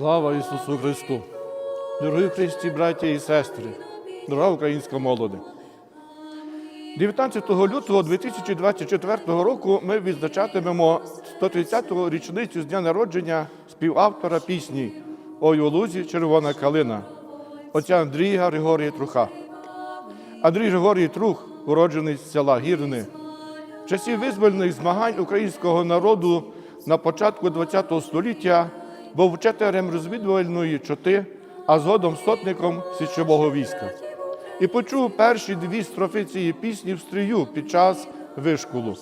Слава Ісусу Христу! Дорогі Христі, браті і сестри, дорога українська молоде. 19 лютого 2024 року ми відзначатимемо 130-ту річницю з дня народження співавтора пісні Ой у лузі червона калина отця Андрія Григорія Труха. Андрій Григорій Трух, уроджений з села Гірни. В часі визвольних змагань українського народу на початку ХХ століття був вчителем розвідувальної чоти, а згодом сотником січового війська. І почув перші дві строфи цієї пісні в стрію під час вишколу.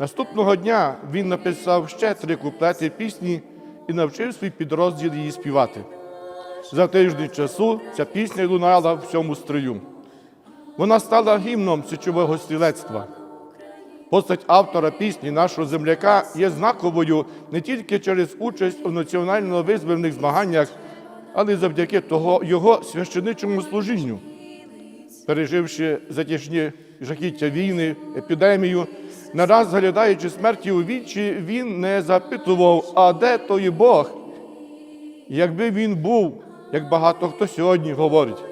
Наступного дня він написав ще три куплети пісні і навчив свій підрозділ її співати. За тиждень часу ця пісня лунала в всьому строю. Вона стала гімном січового стрілецтва. Постать автора пісні нашого земляка є знаковою не тільки через участь у національно-визвольних змаганнях, але й завдяки того його священичому служінню. Переживши затяжні жахіття війни, епідемію, нараз заглядаючи смерті у вічі, він не запитував, а де той Бог? Якби він був, як багато хто сьогодні говорить.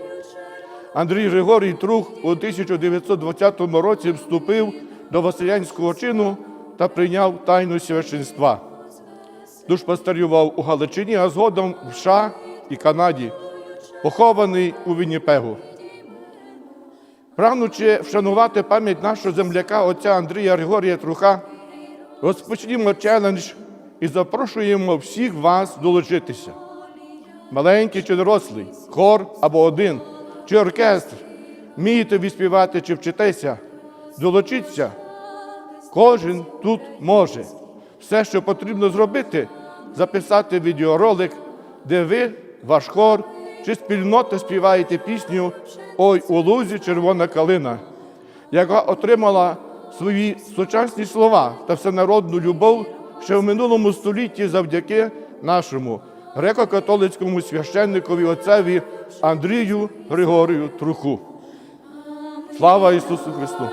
Андрій Григорій Трух у 1920 році вступив до Василянського чину та прийняв тайну священства. Душ Душпастарював у Галичині, а згодом в США і Канаді, похований у Вінніпегу. Прагнучи вшанувати пам'ять нашого земляка отця Андрія Григорія Труха, розпочнімо челендж і запрошуємо всіх вас долучитися. Маленький чи дорослий, хор або один, чи оркестр, вмієте відспівати чи вчитеся, долучіться. Кожен тут може. Все, що потрібно зробити, записати відеоролик, де ви, ваш хор чи спільнота співаєте пісню Ой у лузі червона калина, яка отримала свої сучасні слова та всенародну любов ще в минулому столітті завдяки нашому греко-католицькому священникові отцеві Андрію Григорію Труху. Слава Ісусу Христу!